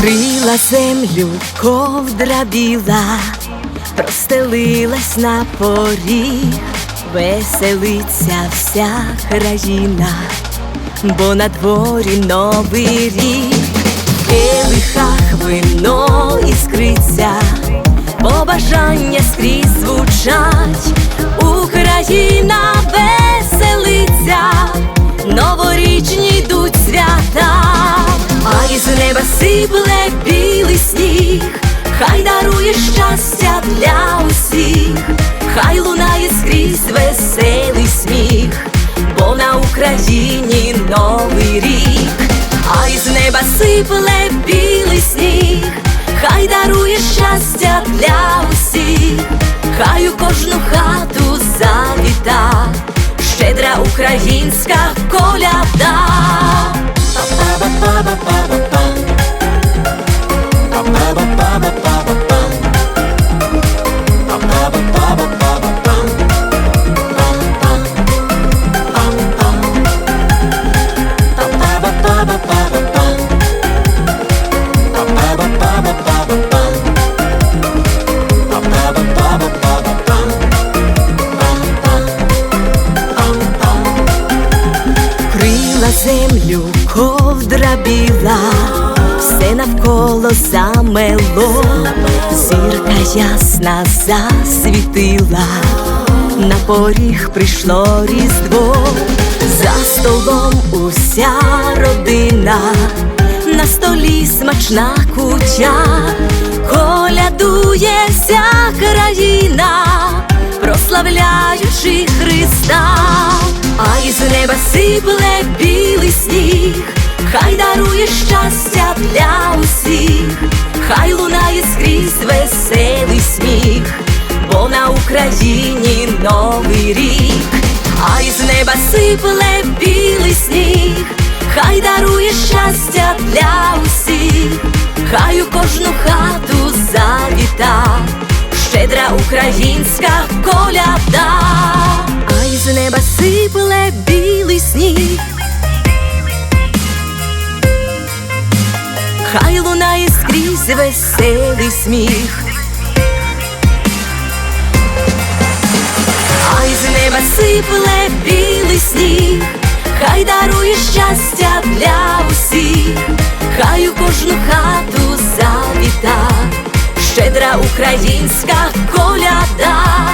Крила землю ковдра біла, простелилась на поріг, веселиться вся країна, бо на дворі новий рік, келихах вино іскриться, побажання скрізь звучать, Україна веселиться, новорічні йдуть свята. А із неба сипле білий сніг, хай дарує щастя для усіх, хай лунає скрізь веселий сміх, бо на Україні новий рік, а із неба сипле білий сніг, хай дарує щастя для усіх, хай у кожну хату завіта, щедра українська коляда. Землю, ковдра біла, все навколо замело, зірка ясна засвітила, на поріг прийшло різдво, за столом уся родина, на столі смачна кутя, колядує вся країна, прославляючи Христа, із неба сипле білий сніг, хай дарує щастя для усіх, хай лунає скрізь веселий сміх, бо на Україні новий рік, а із неба сипле білий сніг, хай дарує щастя для усіх, хай у кожну хату завіта, щедра українська коляда, скрізь веселий сміх, Ой, з неба сипле білий сніг, хай дарує щастя для усіх, хай у кожну хату завіта, щедра українська коляда.